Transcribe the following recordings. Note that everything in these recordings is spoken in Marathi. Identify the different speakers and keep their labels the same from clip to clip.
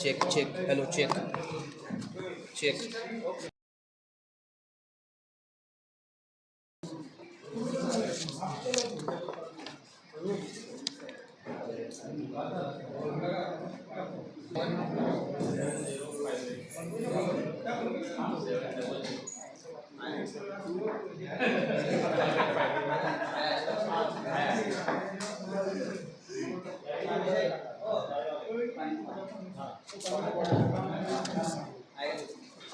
Speaker 1: Check check hello check check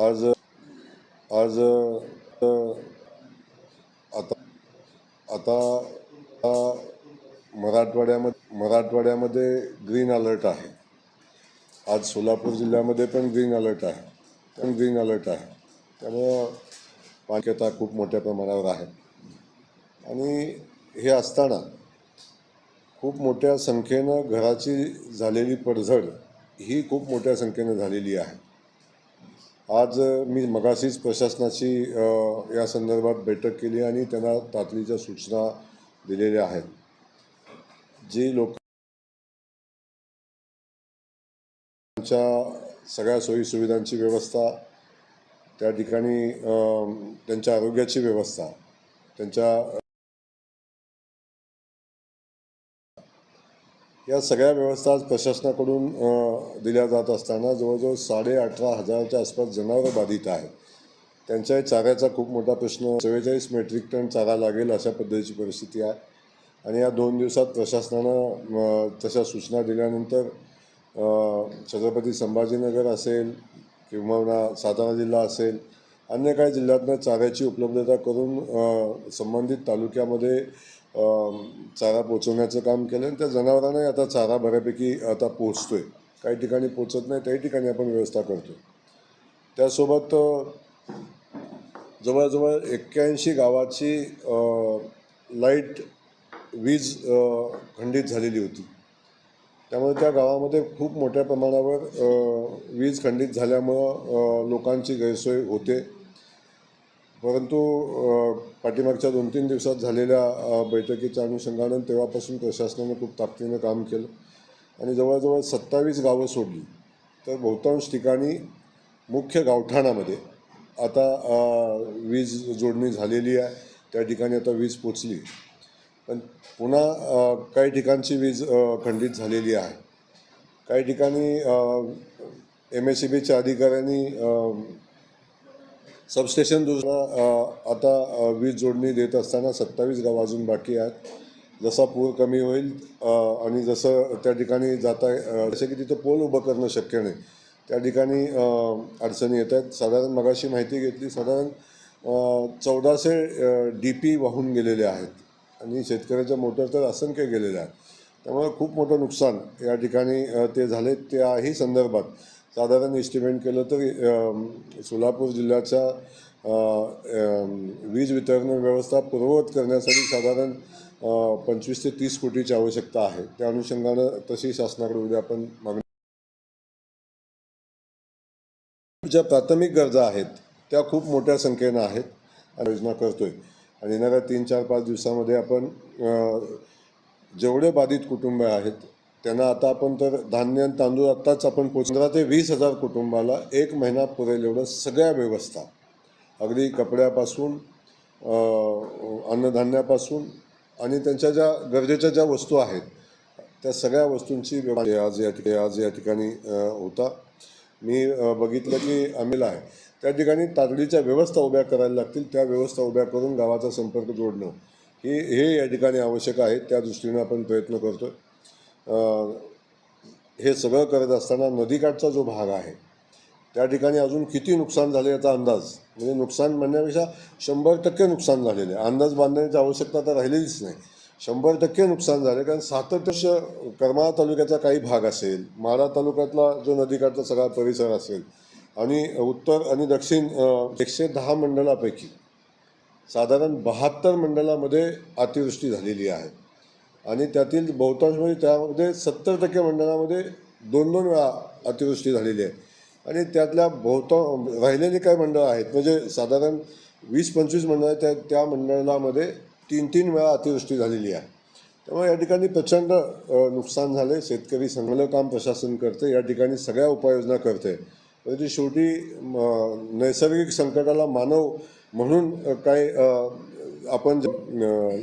Speaker 2: आज आज आता आता मराठवाड्यामध्ये मराठवाड्यामध्ये ग्रीन अलर्ट आहे. आज सोलापूर जिल्ह्यामध्ये पण ग्रीन अलर्ट आहे. पण ग्रीन अलर्ट आहे. त्यामुळं पाणीता खूप मोठ्या प्रमाणावर आहे. आणि हे असताना खूप मोठ्या संख्येनं घराची झालेली पडझड ही खूप मोठ्या संख्येनं झालेली आहे. आज मी मगाशीच प्रशासनाची या संदर्भात बैठक केली आणि त्यांना तातडीच्या सूचना दिलेल्या आहेत. जी लोक त्यांच्या सगळ्या सोयीसुविधांची व्यवस्था त्या ठिकाणी त्यांच्या आरोग्याची व्यवस्था त्यांच्या या सगळ्या व्यवस्था आज प्रशासनाकडून दिल्या जात असताना जवळजवळ साडे अठरा हजाराच्या आसपास जनावरं बाधित आहेत. त्यांच्या चाऱ्याचा खूप मोठा प्रश्न चव्वेचाळीस मेट्रिक टन चारा लागेल अशा पद्धतीची परिस्थिती आहे. आणि या दोन दिवसात प्रशासनानं तशा सूचना दिल्यानंतर छत्रपती संभाजीनगर असेल किंवा सातारा जिल्हा असेल अन्य काही जिल्ह्यातनं चाऱ्याची उपलब्धता करून संबंधित तालुक्यामध्ये चारा पोचवण्याचं काम केलं आणि त्या जनावरांनाही आता चारा बऱ्यापैकी आता पोचतो आहे काही ठिकाणी पोचत नाही त्याही ठिकाणी आपण व्यवस्था करतो त्यासोबत जवळजवळ एक्क्याऐंशी गावाची लाइट वीज खंडित झालेली होती. त्यामुळे त्या गावामध्ये खूप मोठ्या प्रमाणावर वीज खंडित झाल्यामुळं लोकांची गैरसोय होते. परंतु पाठीमागच्या दोन तीन दिवसात झालेल्या बैठकीच्या अनुषंगानं तेव्हापासून प्रशासनानं खूप ताकदीनं काम केलं. आणि जवळजवळ सत्तावीस गावं सोडली. तर बहुतांश ठिकाणी मुख्य गावठाणामध्ये आता वीज जोडणी झालेली आहे. त्या ठिकाणी आता वीज पोचली. पण पुन्हा काही ठिकाणची वीज खंडित झालेली आहे. काही ठिकाणी एम एस सी बीच्या अधिकाऱ्यांनी सबस्टेशन दुसरा आता वीज जोडणी देत असताना सत्तावीस गाव अजून बाकी आहेत. जसा पूर कमी होईल आणि जसं त्या ठिकाणी जाता जसं की तिथं पोल उभं करणं शक्य नाही. त्या ठिकाणी अडचणी येत आहेत. साधारण मगाशी माहिती घेतली साधारण चौदाशे डी पी वाहून गेलेले आहेत. आणि शेतकऱ्याच्या मोटर तर असंख्य गेलेल्या आहेत. त्यामुळे खूप मोठं नुकसान या ठिकाणी ते झाले त्याही संदर्भात साधारण एस्टिमेट केलं तर सोलापूर जिल्ह्याच्या वीज वितरण व्यवस्था पूर्ववत करण्यासाठी साधारण पंचवीस ते तीस कोटीची आवश्यकता आहे. त्या अनुषंगानं तशी शासनाकडे उद्या आपण मागणी ज्या प्राथमिक गरजा आहेत त्या खूप मोठ्या संख्येनं आहेत योजना करतोय. आणि येणाऱ्या तीन चार पाच दिवसामध्ये आपण जेवढे बाधित कुटुंब आहेत त्यांना आता आपण तर धान्य आणि तांदूळ आत्ताच आपण पंधरा ते वीस हजार कुटुंबाला एक महिना पुरेल एवढं सगळ्या व्यवस्था. अगदी कपड्यापासून अन्नधान्यापासून आणि त्यांच्या ज्या गरजेच्या ज्या वस्तू आहेत त्या सगळ्या वस्तूंची व्यवस्था आज या ठिकाणी आज या ठिकाणी होता. मी बघितलं की आम्हीला आहे. त्या ठिकाणी तातडीच्या व्यवस्था उभ्या करायला लागतील. त्या व्यवस्था उभ्या करून गावाचा संपर्क जोडणं. हे हे या ठिकाणी आवश्यक आहे. त्या दृष्टीनं आपण प्रयत्न करतो हे सगळं करत असताना नदीकाठचा जो भाग आहे त्या ठिकाणी अजून किती नुकसान झाले याचा अंदाज? म्हणजे नुकसान म्हणण्यापेक्षा शंभर टक्के नुकसान झालेले आहे. अंदाज बांधण्याची आवश्यकता तर राहिलेलीच नाही. शंभर टक्के नुकसान झाले कारण सातत्य करमाळा तालुक्याचा काही भाग असेल माळा तालुक्यातला जो नदीकाठचा सगळा परिसर असेल आणि उत्तर आणि दक्षिण एकशे दहा मंडळापैकी साधारण बहात्तर मंडळामध्ये अतिवृष्टी झालेली आहे. आणि त्यातील बहुतांश म्हणजे त्यामध्ये सत्तर टक्के मंडळामध्ये दोन दोन वेळा अतिवृष्टी झालेली आहे. आणि त्यातल्या बहुतां राहिलेली काही मंडळं आहेत म्हणजे साधारण वीस पंचवीस मंडळं आहेत त्या त्या मंडळामध्ये तीन तीन वेळा अतिवृष्टी झालेली आहे. त्यामुळे या ठिकाणी प्रचंड नुकसान झाले शेतकरी चांगलं काम प्रशासन करते या ठिकाणी सगळ्या उपाययोजना करते म्हणजे शेवटी म, नैसर्गिक संकटाला मानव म्हणून काही आपण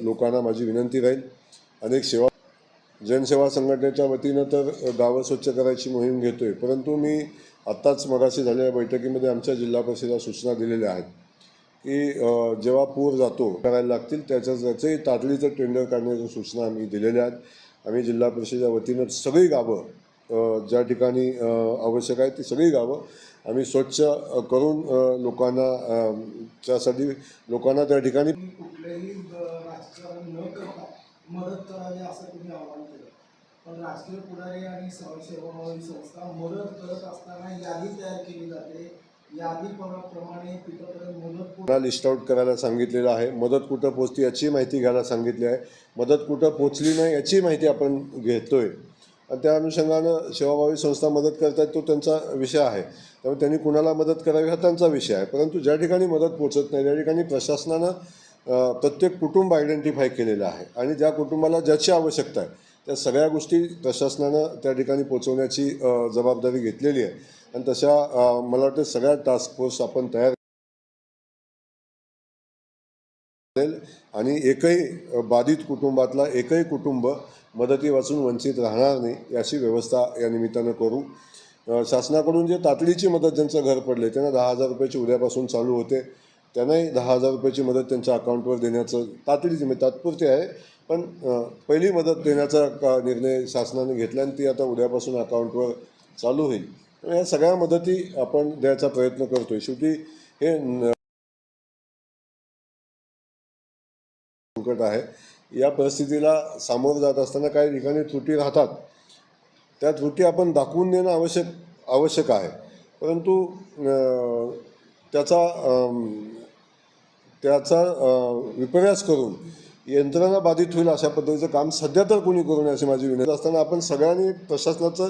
Speaker 2: लोकांना माझी विनंती राहील. अनेक सेवा जनसेवा संघटनेच्या वतीनं तर गावं स्वच्छ करायची मोहीम घेतोय. परंतु मी आत्ताच मगाशी झालेल्या बैठकीमध्ये आमच्या जिल्हा परिषदेला सूचना दिलेल्या आहेत की जेव्हा पूर जातो करायला लागतील त्याच्या त्याचे तातडीचं टेंडर काढण्याच्या सूचना आम्ही दिलेल्या आहेत. आम्ही जिल्हा परिषदेच्या वतीनं सगळी गावं ज्या ठिकाणी आवश्यक आहे ती सगळी गावं आम्ही स्वच्छ करून लोकांना त्यासाठी लोकांना त्या ठिकाणी
Speaker 3: तुम्ही मदत करावी असं तुम्ही आवाहन केलं. पण राजकीय पुढारी आणि स- संस्था मदत करत असताना यादी तयार केली जाते.
Speaker 2: लिस्ट आउट करायला सांगितलेलं आहे. मदत कुठं पोचली याची माहिती घ्यायला सांगितली आहे. मदत कुठं पोचली नाही याची माहिती आपण घेतोय. आणि त्या अनुषंगानं सेवाभावी संस्था मदत करतायत तो त्यांचा विषय आहे. त्यामुळे त्यांनी कुणाला मदत करावी हा त्यांचा विषय आहे. परंतु ज्या ठिकाणी मदत पोचत नाही त्या ठिकाणी प्रशासनानं प्रत्येक कुटुंब आयडेंटिफाय केलेलं आहे. आणि ज्या कुटुंबाला ज्याची आवश्यकता आहे त्या सगळ्या गोष्टी प्रशासनानं त्या ठिकाणी पोचवण्याची जबाबदारी घेतलेली आहे. आणि तशा मला वाटतं सगळ्या टास्क फोर्स आपण तयार आणि एकही बाधित कुटुंबातला एकही कुटुंब मदती वाचून वंचित राहणार नाही याची व्यवस्था या निमित्तानं करू. शासनाकडून जे तातडीची मदत ज्यांचं घर पडले त्यांना दहा हजार रुपयाची उद्यापासून चालू होते. त्यांनाही दहा हजार रुपयाची मदत त्यांच्या अकाउंटवर देण्याचं तातडीची म्हणजे तात्पुरती आहे. पण पहिली मदत देण्याचा का निर्णय शासनाने घेतला आणि ती आता उद्यापासून अकाउंटवर चालू होईल. या सगळ्या मदती आपण द्यायचा प्रयत्न करतो आहे शेवटी हे संकट आहे. या परिस्थितीला सामोरं जात असताना काही ठिकाणी त्रुटी राहतात. त्या त्रुटी आपण दाखवून देणं आवश्यक आवश्यक आहे. परंतु त्याचा त्याचा विपर्यास करून यंत्रणा बाधित होईल अशा पद्धतीचं काम सध्या तर कोणी करू नये अशी माझी विनंती. असताना आपण सगळ्यांनी प्रशासनाचं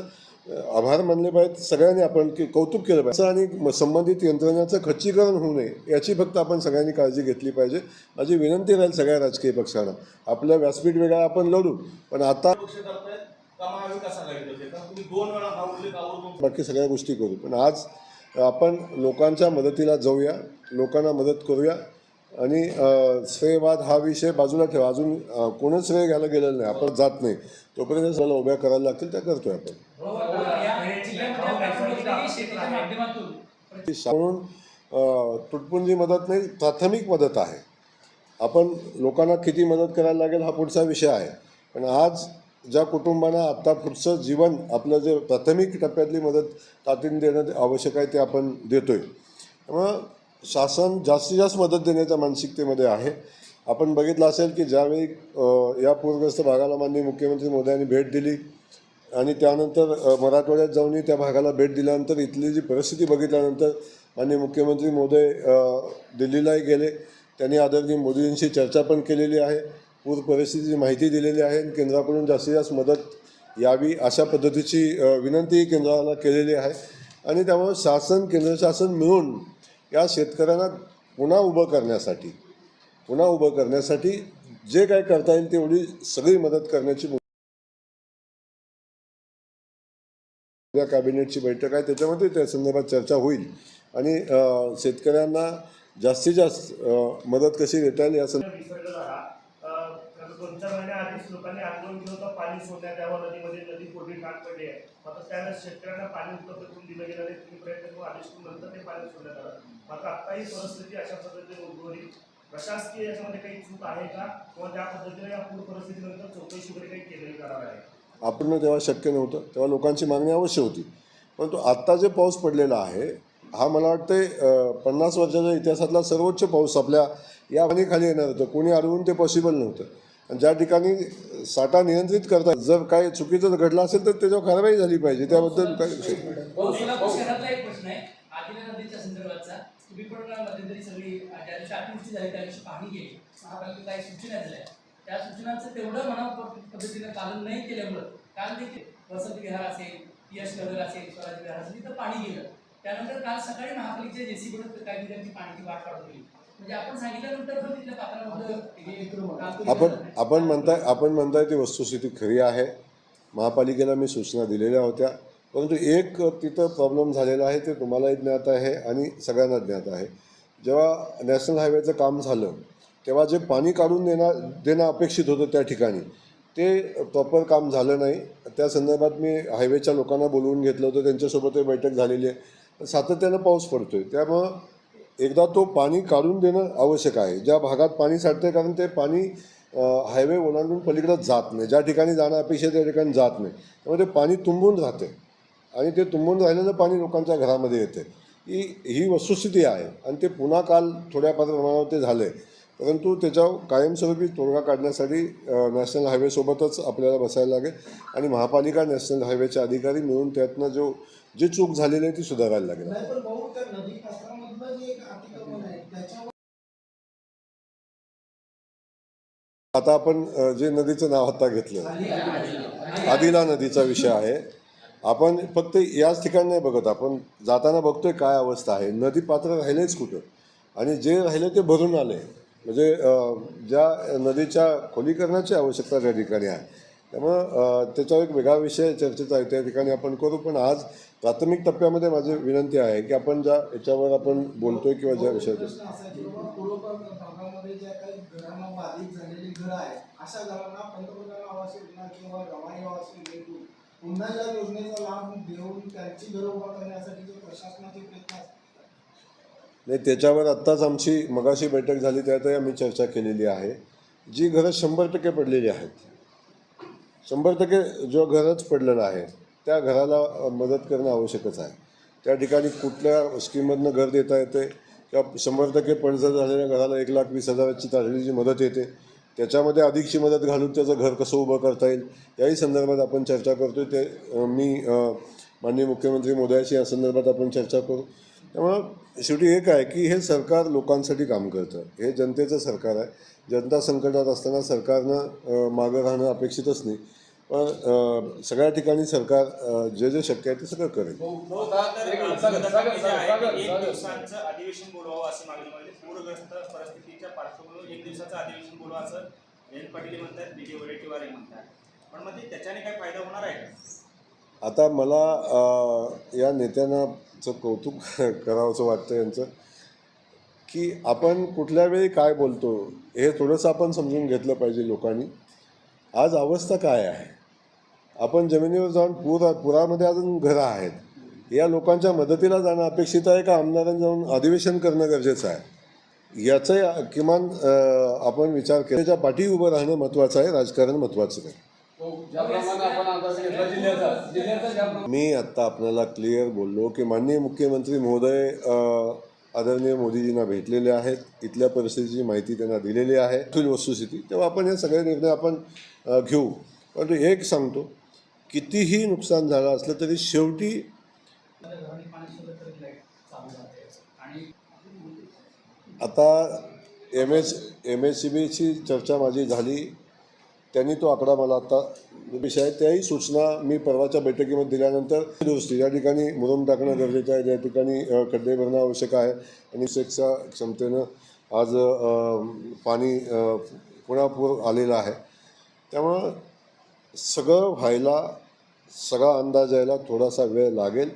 Speaker 2: आभार मानले पाहिजेत. सगळ्यांनी आपण की कौतुक केलं पाहिजे. आणि संबंधित यंत्रणेचं खच्चीकरण होऊ नये याची फक्त आपण सगळ्यांनी काळजी घेतली पाहिजे. माझी विनंती राहील सगळ्या राजकीय पक्षांना. आपलं व्यासपीठ वेगळा आपण लढू. पण आता बाकी सगळ्या गोष्टी करू. पण आज आपण लोकांच्या मदतीला जाऊया लोकांना मदत करूया. आणि श्रेयवाद हा विषय बाजूला ठेवा. अजून कोणच श्रेय घ्यायला गेलेलं नाही. आपण जात नाही. तोपर्यंत सगळं उभ्या करायला लागतील त्या करतोय आपण. म्हणून तुटपुंजी मदत नाही प्राथमिक मदत आहे. आपण लोकांना किती मदत करायला लागेल हा पुढचा विषय आहे. पण आज ज्या कुटुंबांना आत्ता पुढचं जीवन आपलं जे प्राथमिक टप्प्यातली मदत तातडीने देणं आवश्यक आहे ते आपण देतोय. त्यामुळं शासन जास्तीत जास्त मदत देण्याच्या मानसिकतेमध्ये आहे. आपण बघितलं असेल की ज्यावेळी या पूरग्रस्त भागाला माननीय मुख्यमंत्री मोदयांनी भेट दिली आणि त्यानंतर मराठवाड्यात जाऊन त्या भागाला भेट दिल्यानंतर इथली जी परिस्थिती बघितल्यानंतर माननीय मुख्यमंत्री मोदी दिल्लीलाही गेले. त्यांनी आदरणीय मोदींशी चर्चा पण केलेली आहे. पूर परिस्थितीची माहिती दिलेली आहे आणि केंद्राकडून जास्तीत जास्त मदत यावी अशा पद्धतीची विनंतीही केंद्राला केलेली आहे. आणि त्यामुळे शासन केंद्र शासन मिळून या शेतकऱ्यांना पुन्हा उभं करण्यासाठी पुन्हा उभं करण्यासाठी जे काय करता येईल तेवढी सगळी मदत करण्याची या कॅबिनेटची बैठक आहे. त्याच्यामध्ये त्या संदर्भात चर्चा होईल. आणि शेतकऱ्यांना जास्तीत जास्त मदत कशी देता येईल या संदर्भात
Speaker 4: विसर्ग झाला अं, कारण
Speaker 5: दोन चार महिन्याआधीच लोकांनी आंदोलन केलं होतं पाणी सोडण्यात यावं नदीमध्ये नदी कोरडी काट पडली आहे. मात्र त्यावेळेस शेतकऱ्यांना पाणी उपलब्ध करून दिलं गेलं नाही तुम्ही प्रयत्न करून आदेश करून नंतर ते पाणी सोडण्यात आलं. मात्र आता ही परिस्थिती अशा पद्धतीने उद्भवली. प्रशासकीय याच्यामध्ये काही चूक आहे का? किंवा त्या पद्धतीने या पूर परिस्थितीनंतर चौकशी वगैरे काही केलेली जाणार आहे?
Speaker 2: आपण तेव्हा शक्य नव्हतं तेव्हा लोकांची मागणी अवश्य होती. परंतु आत्ता जे पाऊस पडलेला आहे हा मला वाटते पन्नास वर्षाच्या इतिहासातला सर्वोच्च पाऊस आपल्या या पाणीखाली येणार होतं. कोणी अडवून ते पॉसिबल नव्हतं. ज्या ठिकाणी साठा नियंत्रित करतात जर काय चुकीचं घडलं असेल तर त्याच्यावर कारवाई झाली पाहिजे त्याबद्दल काय विषय
Speaker 6: त्यानंतर काल सकाळी महापालिकेच्या जेसीबीनं काही ठिकाणी पाण्याची वाट काढून दिली आपण
Speaker 2: आपण म्हणताय आपण म्हणताय ती वस्तुस्थिती खरी आहे. महापालिकेला मी सूचना दिलेल्या होत्या. परंतु एक तिथं प्रॉब्लेम झालेला आहे ते तुम्हालाही ज्ञात आहे आणि सगळ्यांना ज्ञात आहे. जेव्हा नॅशनल हायवेचं काम झालं तेव्हा जे पाणी काढून देणार देणं अपेक्षित होतं त्या ठिकाणी ते प्रॉपर काम झालं नाही. त्या संदर्भात मी हायवेच्या लोकांना बोलवून घेतलं होतं त्यांच्यासोबतही बैठक झालेली आहे. सातत्यानं पाऊस पडतो आहे त्यामुळं एकदा तो पाणी काढून देणं आवश्यक आहे. ज्या भागात पाणी साठते कारण ते पाणी हायवे ओलांडून पलीकडं जात नाही. ज्या ठिकाणी जाणं अपेक्षा त्या ठिकाणी जात नाही. त्यामुळे ते पाणी तुंबून राहते आणि ते तुंबून राहिलेलं पाणी लोकांच्या घरामध्ये येते ही ही वस्तुस्थिती आहे. आणि ते पुन्हा काल थोड्या प्रमाणावर ते झालं आहे परंतु त्याच्यावर कायमस्वरूपी तोडगा काढण्यासाठी नॅशनल हायवेसोबतच आपल्याला बसायला लागेल. आणि महापालिका नॅशनल हायवेचे अधिकारी मिळून त्यातनं जो जी चूक झालेली आहे ती सुधारायला लागेल. आता आपण जे नदीचं नाव आता घेतलं आदिला नदीचा विषय आहे. आपण फक्त याच ठिकाणी नाही बघत आपण जाताना बघतोय काय अवस्था आहे. नदी पात्र राहिलेच कुठं? आणि जे राहिले ते भरून आले. म्हणजे ज्या नदीच्या खोलीकरणाची आवश्यकता त्या ठिकाणी आहे. त्यामुळं त्याच्यावर एक वेगळा विषय चर्चेचा आहे. त्या ठिकाणी आपण करू पण आज प्राथमिक टप्प्यामध्ये माझी विनंती आहे की आपण ज्या याच्यावर आपण बोलतोय किंवा ज्या विषयावर
Speaker 3: पुन्हा या योजनेचा लाभ देऊन त्यांची उभा करण्यासाठी जे प्रशासनाचे प्रयत्न
Speaker 2: नाही त्याच्यावर आत्ताच आमची मगाशी बैठक झाली त्यातही आम्ही चर्चा केलेली आहे. जी घरं शंभर टक्के पडलेली आहेत. शंभर टक्के जो घरच पडलेला आहे त्या घराला मदत करणं आवश्यकच आहे. त्या ठिकाणी कुठल्या स्कीममधनं घर देता येते किंवा शंभर टक्के पडझड झालेल्या घराला एक लाख वीस हजाराची तातडीची मदत येते त्याच्यामध्ये अधिकची मदत घालून त्याचं घर कसं उभं करता येईल याही संदर्भात आपण चर्चा करतोय. ते मी माननीय मुख्यमंत्री मोदयाशी या संदर्भात आपण चर्चा करू. त्यामुळं शेवटी एक आहे की हे सरकार लोकांसाठी काम करतं. हे जनतेचं सरकार आहे. जनता संकटात असताना सरकारनं मागं राहणं अपेक्षितच नाही. पण सगळ्या ठिकाणी सरकार जे जे शक्य आहे ते सगळं करेल
Speaker 4: तर विरोधकांनी जे आहे, एक दिवसांचं अधिवेशन बोलवावं अशी मागणी मागली पूरग्रस्त परिस्थितीच्या पार्श्वभूमीवर एक दिवसाचं अधिवेशन बोलवा असं जयंत पाटील म्हणतात बी जे वडेट्टीवार हे म्हणतात पण मग ते त्याच्याने काय फायदा होणार आहे का
Speaker 2: आता मला या नेत्यांनाचं कौतुक करावंसं वाटतं यांचं की आपण कुठल्या वेळी काय बोलतो हे थोडंसं आपण समजून घेतलं पाहिजे लोकांनी आज अवस्था काय आहे आपण जमिनीवर जाऊन पूर पुरामध्ये अजून घरं आहेत. या लोकांच्या मदतीला जाणं अपेक्षित आहे का? आमदारांनी जाऊन अधिवेशन करणं गरजेचं आहे. याचं किमान आपण विचार केल्याच्या पाठी उभं राहणं महत्त्वाचं आहे. राजकारण महत्त्वाचं नाही मी आत्ता आपल्याला क्लिअर बोललो की माननीय मुख्यमंत्री महोदय आदरणीय मोदीजींना भेटलेले आहेत. इथल्या परिस्थितीची माहिती त्यांना दिलेली आहे. वस्तुस्थिती. तेव्हा आपण हे सगळे निर्णय आपण घेऊ. परंतु एक सांगतो कितीही नुकसान झालं असलं तरी शेवटी आता M S M S C बीची चर्चा माझी झाली. त्यांनी तो आकडा मला आता विषय आहे. त्याही सूचना मी परवाच्या बैठकीमध्ये दिल्यानंतर दुरुस्ती. या ठिकाणी मुरुम टाकणं गरजेचं आहे. ज्या ठिकाणी खड्डे भरणं आवश्यक आहे. आणि सेक्सच्या क्षमतेनं आज पाणी पुन्हा पूर आलेला आहे. त्यामुळं सगळं व्हायला सगळा अंदाज यायला थोडासा वेळ लागेल.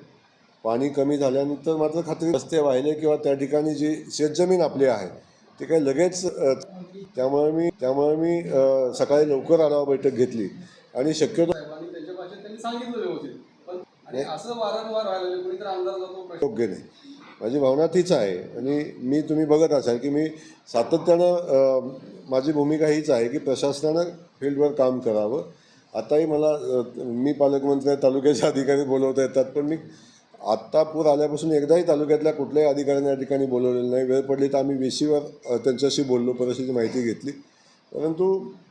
Speaker 2: पाणी कमी झाल्यानंतर मात्र खात्री रस्ते वाहिले किंवा त्या ठिकाणी जी शेतजमीन आपली आहे ते काही लगेच त्यामुळे मी त्यामुळे मी सकाळी लवकर आढावा बैठक घेतली. आणि शक्यतो योग्य नाही. माझी भावना तीच आहे आणि मी तुम्ही बघत असाल की मी सातत्यानं माझी भूमिका हीच आहे की प्रशासनानं फील्डवर काम करावं. आताही मला मी पालकमंत्री आहे, तालुक्याचे अधिकारी बोलवता येतात पण मी आत्ता पूर आल्यापासून एकदाही तालुक्यातल्या कुठल्याही अधिकाऱ्यांनी या ठिकाणी बोलवलेलं नाही. वेळ पडली तर आम्ही वेशीवर त्यांच्याशी बोललो परिस्थिती माहिती घेतली. परंतु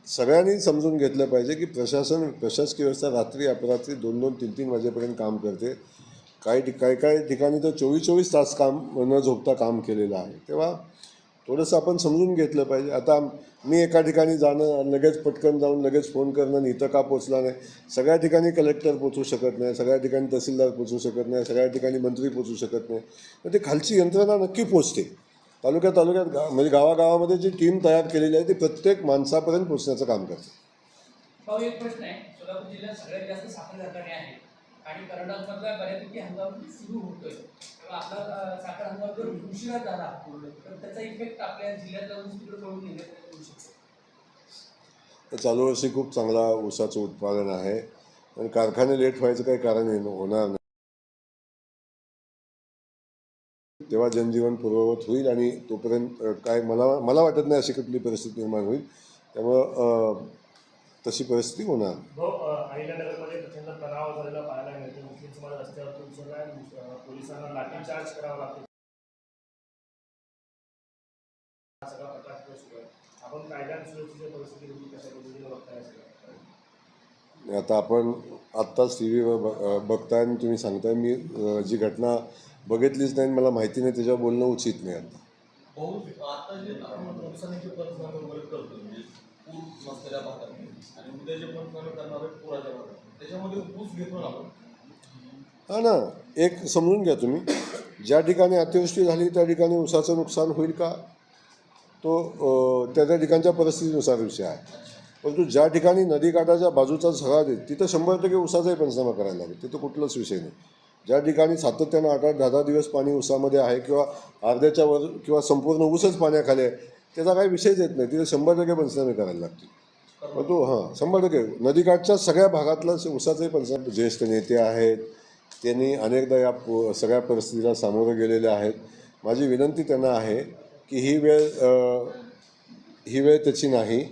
Speaker 2: सगळ्यांनी समजून घेतलं पाहिजे की प्रशासन प्रशासकीय व्यवस्था रात्री अपरात्री दोन दोन तीन तीन वाजेपर्यंत काम करते. काही ठिक काही काही ठिकाणी तर चोवीस चोवीस तास काम न झोपता काम केलेलं आहे. तेव्हा थोडंसं आपण समजून घेतलं पाहिजे. आता मी एका ठिकाणी जाणं लगेच पटकन जाऊन लगेच फोन करणं इथं का पोचला नाही सगळ्या ठिकाणी कलेक्टर पोचू शकत नाही सगळ्या ठिकाणी तहसीलदार पोचू शकत नाही सगळ्या ठिकाणी मंत्री पोचू शकत नाही. तर ते खालची यंत्रणा नक्की पोचते तालुक्यात तालुक्यात गा म्हणजे गावागावामध्ये जी टीम तयार केलेली आहे ती प्रत्येक माणसापर्यंत पोचण्याचं काम करते.
Speaker 6: एक प्रश्न आहे. सोलापूर जिल्ह्यात सगळ्यात जास्त साखर कारखाने आहेत. आणि कर्नाटकमधला बऱ्यापैकी हंगाम सुरू होतोय. तेव्हा आपला साखर हंगाम जर उशिरा झाला तर त्याचा इफेक्ट आपल्या जिल्ह्यातल्या ऊस तिकडे पडून निघत शकतो.
Speaker 2: चालू वर्षी खूप चांगला ऊसाचं उत्पादन आहे. आणि कारखाने लेट व्हायचं काही कारण होणार नाही. तेव्हा जनजीवन पूर्ववत होईल आणि तोपर्यंत काय मला मला वाटत नाही अशी कुठली परिस्थिती निर्माण होईल. त्यामुळं तशी परिस्थिती होणार.
Speaker 5: हा
Speaker 2: आता आपण आत्ताच टी व्हीवर बघताय आणि तुम्ही सांगताय. मी जी घटना बघितलीच नाही आणि मला माहिती नाही त्याच्यावर बोलणं उचित नाही आता.
Speaker 7: पूर नसलेल्या भागात आणि उद्या जे पंचनामे करणार आहे पुराच्या भागात त्याच्यामध्ये ऊस घेतो आपण.
Speaker 2: हा ना एक समजून घ्या तुम्ही. ज्या ठिकाणी अतिवृष्टी झाली त्या ठिकाणी ऊसाचं नुकसान होईल का? तो त्या त्या ठिकाणच्या परिस्थितीनुसार विषय आहे. परंतु ज्या ठिकाणी नदीकाठाच्या बाजूचा झरा देत तिथं शंभर टक्के उसाचाही पंचनामा करायला लागेल. तिथं कुठलाच विषय नाही. ज्या ठिकाणी सातत्यानं आठ आठ दहा दहा दिवस पाणी उसामध्ये आहे किंवा अर्ध्याच्या वर किंवा संपूर्ण ऊसच पाण्याखाली आहे त्याचा काही विषयच येत नाही. तिथे शंभर टक्के पंचनामे करायला लागतील. परंतु हां शंभर टक्के. नदीकाठच्या सगळ्या भागातलं उसाचे पंचनामे ज्येष्ठ नेते आहेत. त्यांनी अनेकदा या सगळ्या परिस्थितीला सामोरं गेलेले आहेत. माझी विनंती त्यांना आहे की ही वेळ ही वेळ त्याची नाही.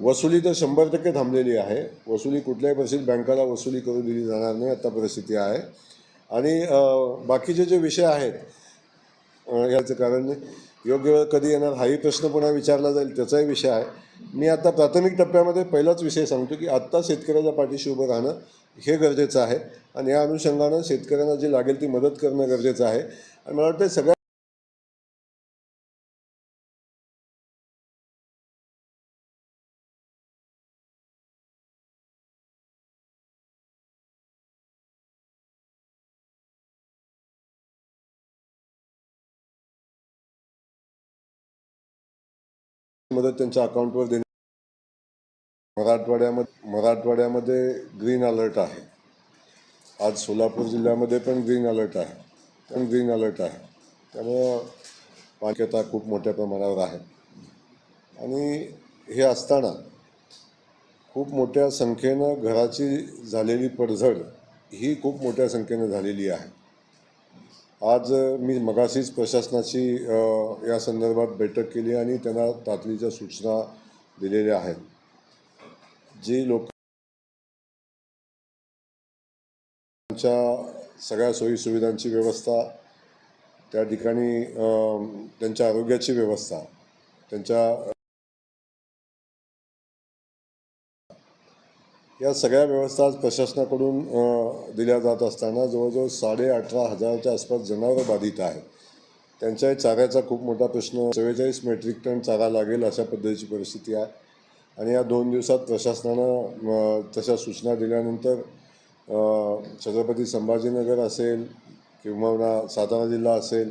Speaker 2: वसुली तर शंभर टक्के थांबलेली आहे. वसुली कुठल्याही परिस्थितीत बँकाला वसुली करू दिली जाणार नाही. आता परिस्थिती आहे. आणि बाकीचे जे विषय आहेत याचं कारण योग्य वेळ कधी येणार हाही प्रश्न पुन्हा विचारला जाईल त्याचाही विषय आहे. मी आता प्राथमिक टप्प्यामध्ये पहिलाच विषय सांगतो की आत्ता शेतकऱ्याच्या पाठीशी उभं राहणं हे गरजेचं आहे. आणि या अनुषंगानं शेतकऱ्यांना जी लागेल ती मदत करणं गरजेचं आहे. आणि मला वाटतं सगळ्या मदत त्यांच्या अकाउंटवर देणे मराठवाड्यामध्ये मराठवाड्यामध्ये ग्रीन अलर्ट आहे. आज सोलापूर जिल्ह्यामध्ये पण ग्रीन अलर्ट आहे. पण ग्रीन अलर्ट आहे. त्यामुळं पाणीता खूप मोठ्या प्रमाणावर आहे. आणि हे असताना खूप मोठ्या संख्येनं घराची झालेली पडझड ही खूप मोठ्या संख्येनं झालेली आहे. आज मी मगाशीच प्रशासनाची या संदर्भात बैठक केली आणि त्यांना तातडीच्या सूचना दिलेल्या आहेत. जी लोक त्यांच्या सगळ्या सोयीसुविधांची व्यवस्था त्या ठिकाणी त्यांच्या आरोग्याची व्यवस्था त्यांच्या या सगळ्या व्यवस्था आज प्रशासनाकडून दिल्या जात असताना जवळजवळ साडे अठरा हजाराच्या आसपास जनावरं बाधित आहेत. त्यांच्याही चाऱ्याचा खूप मोठा प्रश्न चव्वेचाळीस मेट्रिक टन चारा लागेल अशा पद्धतीची परिस्थिती आहे. आणि या दोन दिवसात प्रशासनानं तशा सूचना दिल्यानंतर छत्रपती संभाजीनगर असेल किंवा सातारा जिल्हा असेल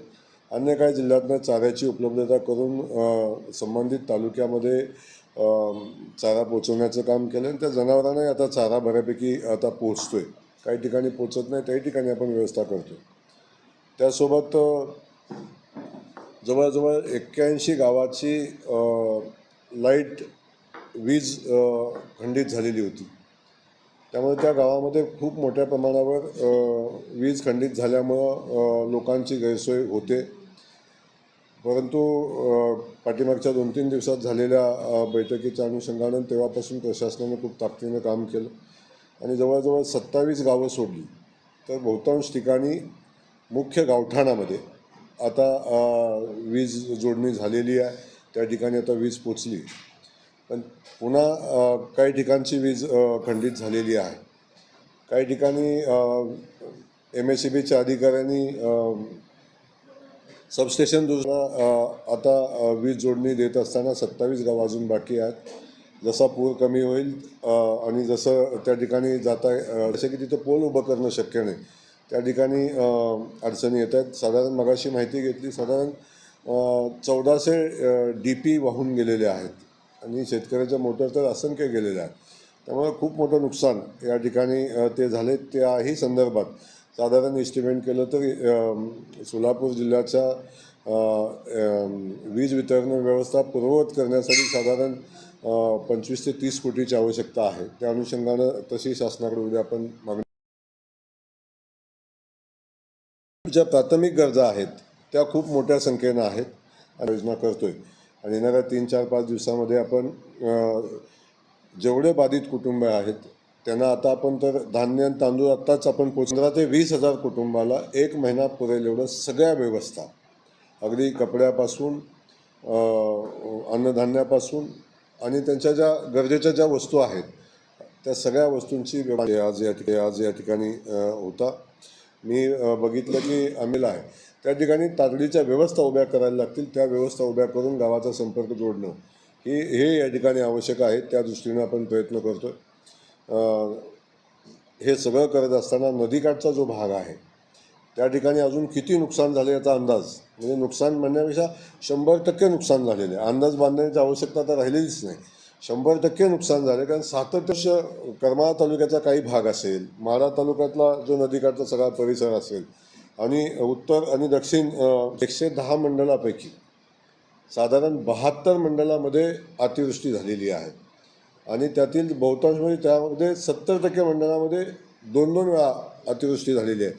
Speaker 2: अन्य काही जिल्ह्यातनं चाऱ्याची उपलब्धता करून संबंधित तालुक्यामध्ये चारा पोचवण्याचं काम केलं आणि त्या जनावरांनाही आता चारा बऱ्यापैकी आता पोचतो आहे काही ठिकाणी पोचत नाही त्याही ठिकाणी आपण व्यवस्था करतो त्यासोबत जवळजवळ एक्क्याऐंशी गावाची लाइट वीज खंडित झालेली होती. त्यामुळे त्या गावामध्ये खूप मोठ्या प्रमाणावर वीज खंडित झाल्यामुळं लोकांची गैरसोय होते. परंतु पाठीमागच्या दोन तीन दिवसात झालेल्या बैठकीच्या अनुषंगानं तेव्हापासून प्रशासनानं खूप ताकदीनं काम केलं आणि जवळजवळ सत्तावीस गावं सोडली. तर बहुतांश ठिकाणी मुख्य गावठाणामध्ये आता वीज जोडणी झालेली आहे. त्या ठिकाणी आता वीज पोचली. पण पुन्हा काही ठिकाणची वीज खंडित झालेली आहे. काही ठिकाणी एम एस सी बीच्या अधिकाऱ्यांनी सबस्टेशन दुसरा आता वीज जोडणी देत असताना सत्तावीस गाव अजून बाकी आहेत. जसा पूर कमी होईल आणि जसं त्या ठिकाणी जाता जसं की तिथं पोल उभं करणं शक्य नाही. त्या ठिकाणी अडचणी येत आहेत. साधारण मगाशी माहिती घेतली साधारण चौदाशे डी पी वाहून गेलेले आहेत. आणि शेतकऱ्याच्या मोटर तर असंख्य गेलेल्या आहेत. त्यामुळे खूप मोठं नुकसान या ठिकाणी ते झाले त्याही संदर्भात साधारण एस्टिमेट केलं तर सोलापूर जिल्ह्याच्या वीज वितरण व्यवस्था पूर्ववत करण्यासाठी साधारण पंचवीस ते तीस कोटीची आवश्यकता आहे. त्या अनुषंगानं तशी शासनाकडे उद्या आपण मागणी ज्या प्राथमिक गरजा आहेत त्या खूप मोठ्या संख्येनं आहेत योजना करतोय. आणि येणाऱ्या तीन चार पाच दिवसामध्ये आपण जेवढे बाधित कुटुंब आहेत त्यांना आता आपण तर धान्य आणि तांदूळ आत्ताच आपण पंधरा ते वीस हजार कुटुंबाला एक महिना पुरेल एवढं सगळ्या व्यवस्था. अगदी कपड्यापासून अन्नधान्यापासून आणि त्यांच्या ज्या गरजेच्या ज्या वस्तू आहेत त्या सगळ्या वस्तूंची व्यवस्था आज या ठिकाणी आज या ठिकाणी होता. मी बघितलं की अमिला आहे. त्या ठिकाणी तातडीच्या व्यवस्था उभ्या करायला लागतील. त्या व्यवस्था उभ्या करून गावाचा संपर्क जोडणं ही हे या ठिकाणी आवश्यक आहे. त्या दृष्टीनं आपण प्रयत्न करतो आहे हे सगळं करत असताना नदीकाठचा जो भाग आहे त्या ठिकाणी अजून किती नुकसान झाले याचा अंदाज? म्हणजे नुकसान म्हणण्यापेक्षा शंभर टक्के नुकसान झालेले. आहे अंदाज बांधण्याची आवश्यकता तर राहिलेलीच नाही. शंभर टक्के नुकसान झाले. कारण सातत्य करमाळा तालुक्याचा काही भाग असेल माळा तालुक्यातला जो नदीकाठचा सगळा परिसर असेल आणि उत्तर आणि दक्षिण एकशे दहा मंडळापैकी साधारण बहात्तर मंडळामध्ये अतिवृष्टी झालेली आहे. आणि त्यातील बहुतांश म्हणजे त्यामध्ये सत्तर टक्के मंडळामध्ये दोन दोन वेळा अतिवृष्टी झालेली आहे.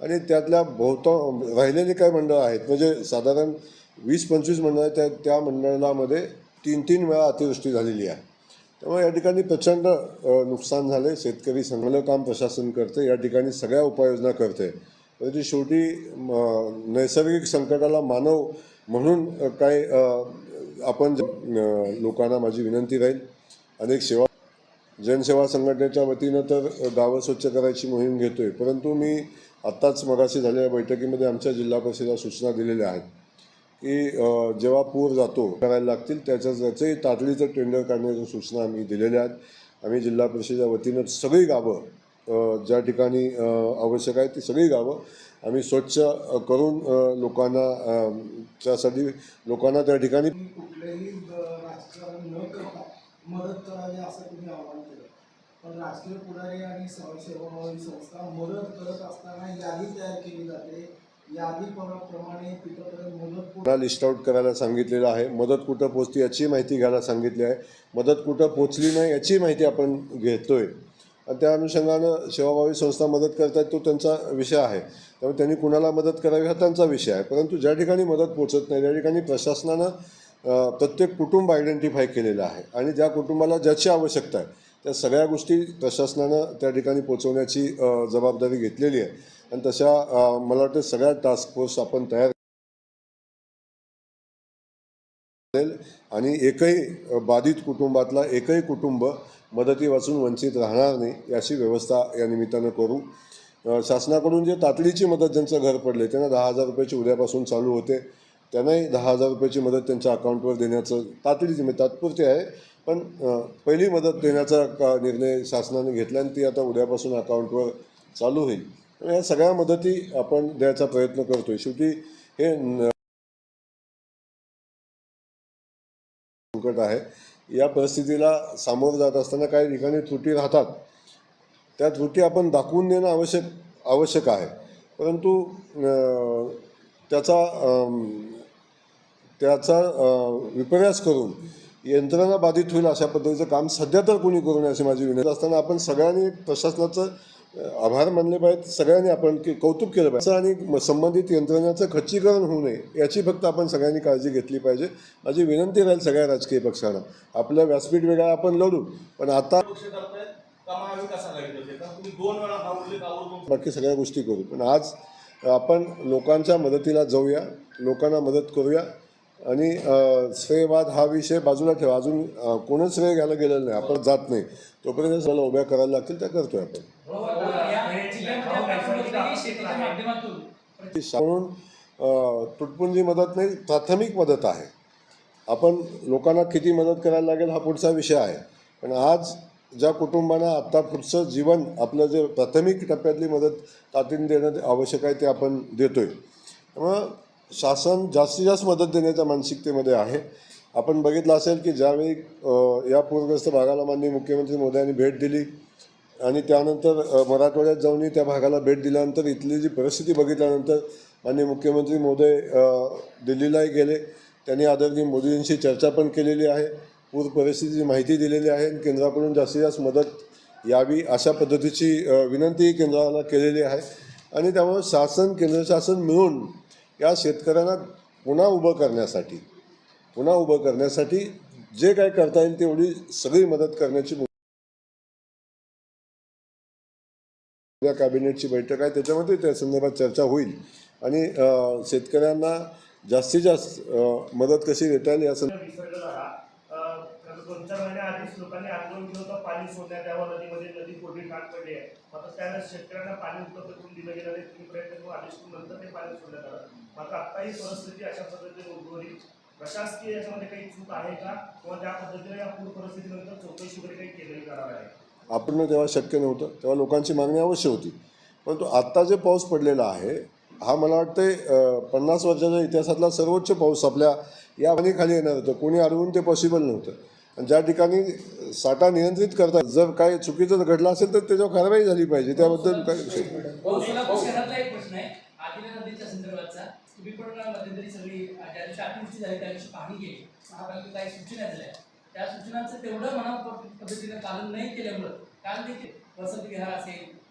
Speaker 2: आणि त्यातल्या बहुतांश राहिलेली काही मंडळं आहेत म्हणजे साधारण वीस पंचवीस मंडळं आहेत त्या त्या मंडळामध्ये तीन तीन वेळा अतिवृष्टी झालेली आहे. त्यामुळे या ठिकाणी प्रचंड नुकसान झाले शेतकरी चांगलं काम प्रशासन करते या ठिकाणी सगळ्या उपाययोजना करते परंतु शेवटी म, नैसर्गिक संकटाला मानव म्हणून काही आपण लोकांना माझी विनंती राहील. अनेक सेवा जनसेवा संघटनेच्या वतीनं तर गावं स्वच्छ करायची मोहीम घेतोय. परंतु मी आत्ताच मगाशी झालेल्या बैठकीमध्ये आमच्या जिल्हा परिषदेला सूचना दिलेल्या आहेत की जेव्हा पूर जातो करायला लागतील त्याच्या त्याचे तातडीचं टेंडर काढण्याच्या सूचना आम्ही दिलेल्या आहेत. आम्ही जिल्हा परिषदेच्या वतीनं सगळी गावं ज्या ठिकाणी आवश्यक आहे ती सगळी गावं आम्ही स्वच्छ करून लोकांना त्यासाठी लोकांना त्या ठिकाणी
Speaker 3: कुठलंही राजकारण न करता मदत करावी असं तुम्ही आवाहन केलं. पण राजकीय पुढारी आणि सेवाभावी संस्था मदत करत असताना यादी तयार केली जाते. यादी
Speaker 2: लिस्ट आउट करायला सांगितलेलं आहे. मदत कुठं पोचली याची माहिती घ्यायला सांगितली आहे. मदत कुठं पोचली नाही याची माहिती आपण घेतोय. आणि त्या अनुषंगानं सेवाभावी संस्था मदत करतात तो त्यांचा विषय आहे. त्यामुळे त्यांनी कुणाला मदत करावी हा त्यांचा विषय आहे. परंतु ज्या ठिकाणी मदत पोचत नाही त्या ठिकाणी प्रशासनानं प्रत्येक कुटुंब आयडेंटिफाय केलेलं आहे. आणि ज्या कुटुंबाला ज्याची आवश्यकता आहे त्या सगळ्या गोष्टी प्रशासनानं त्या ठिकाणी पोचवण्याची जबाबदारी घेतलेली आहे. आणि तशा मला वाटतं सगळ्या टास्क फोर्स आपण तयार आणि एकही बाधित कुटुंबातला एकही कुटुंब मदती वाचून वंचित राहणार नाही याची व्यवस्था या निमित्तानं करू. शासनाकडून जे तातडीची मदत ज्यांचं घर पडले त्यांना दहा हजार रुपयाची उद्यापासून चालू होते. त्यांनाही दहा हजार रुपयाची मदत त्यांच्या अकाउंटवर देण्याचं तातडीची म्हणजे तात्पुरती आहे. पण पहिली मदत देण्याचा का निर्णय शासनाने घेतला आणि ती आता उद्यापासून अकाउंटवर चालू होईल. या सगळ्या मदती आपण द्यायचा प्रयत्न करतो आहे शेवटी हे संकट आहे. या परिस्थितीला सामोरं जात असताना काही ठिकाणी त्रुटी राहतात. त्या त्रुटी आपण दाखवून देणं आवश्यक आवश्यक आहे. परंतु त्याचा त्याचा विपर्यास करून यंत्रणा बाधित होईल अशा पद्धतीचं काम सध्या तर कोणी करू नये अशी माझी विनंती. असताना आपण सगळ्यांनी प्रशासनाचं आभार मानले पाहिजेत. सगळ्यांनी आपण की कौतुक केलं पाहिजे. आणि संबंधित यंत्रणाचं खच्चीकरण होऊ नये याची फक्त आपण सगळ्यांनी काळजी घेतली पाहिजे. माझी विनंती राहील सगळ्या राजकीय पक्षांना. आपलं व्यासपीठ वेगळा आपण लढू. पण आता बाकी सगळ्या गोष्टी करू. पण आज आपण लोकांच्या मदतीला जाऊया लोकांना मदत करूया. आणि श्रेयवाद हा विषय बाजूला ठेवा. अजून कोणच श्रेय घ्यायला गेलेलं नाही. आपण जात नाही. तोपर्यंत सगळ्या उभ्या करायला लागतील त्या करतोय आपण. ती म्हणून तुटपुंजी मदत नाही प्राथमिक मदत आहे. आपण लोकांना किती मदत करायला लागेल हा पुढचा विषय आहे. पण आज ज्या कुटुंबांना आत्ता पुढचं जीवन आपलं जे प्राथमिक टप्प्यातली मदत तातडीने देणं आवश्यक आहे ते आपण देतोय. त्यामुळं शासन जास्तीत जास्त मदत देण्याच्या मानसिकतेमध्ये आहे. आपण बघितलं असेल की ज्यावेळी या पूरग्रस्त भागाला माननीय मुख्यमंत्री मोदयांनी भेट दिली आणि त्यानंतर मराठवाड्यात जाऊन त्या भागाला भेट दिल्यानंतर इथली जी परिस्थिती बघितल्यानंतर माननीय मुख्यमंत्री मोदय दिल्लीलाही गेले. त्यांनी आदरणीय मोदींशी चर्चा पण केलेली आहे. पूर परिस्थितीची माहिती दिलेली आहे आणि केंद्राकडून जास्तीत जास्त मदत यावी अशा पद्धतीची विनंतीही केंद्राला केलेली आहे. आणि त्यामुळे शासन केंद्र शासन मिळून या शेतकऱ्यांना पुन्हा उभं करण्यासाठी पुन्हा उभं करण्यासाठी जे काय करता येईल तेवढी सगळी मदत करण्याची उद्या कॅबिनेटची बैठक आहे. त्याच्यामध्ये त्या संदर्भात चर्चा होईल. आणि शेतकऱ्यांना जास्तीत जास्त मदत कशी देता येईल या संदर्भात
Speaker 5: विसर्ग झाला अं, कारण दोन चाळीस लोकांनी आंदोलन केलं होतं पाणी सोडण्यात यावं नदीमध्ये नदी कोरडी काट पडली आहे. मात्र त्यावेळेस शेतकऱ्यांना पाणी उपलब्ध करून दिलं गेलं नाही तुम्ही प्रयत्न करून आदेश करून नंतर ते पाणी सोडण्यात आलं. मात्र आत्ताही परिस्थिती अशा पद्धतीने उद्भवली. प्रशासकीय याच्यामध्ये काही चूक आहे का? किंवा त्या पद्धतीने या पूर परिस्थितीनंतर चौकशी वगैरे काही केलेली जाणार आहे?
Speaker 2: आपण तेव्हा शक्य नव्हतं तेव्हा लोकांची मागणी अवश्य होती. परंतु आत्ता जे पाऊस पडलेला आहे हा मला वाटते पन्नास वर्षाच्या इतिहासातला सर्वोच्च पाऊस आपल्या या पाणीखाली येणार होतं. कोणी अडवून ते पॉसिबल नव्हतं. ज्या ठिकाणी साठा नियंत्रित करतात जर काय चुकीचं घडलं असेल तर त्याच्यावर कारवाई झाली पाहिजे त्याबद्दल काय विषय
Speaker 6: हो, त्या त्या सूचनांचं तेवढं मना पद्धतीने पालन नाही केल्यामुळं काल देखील वसंत विहार असेल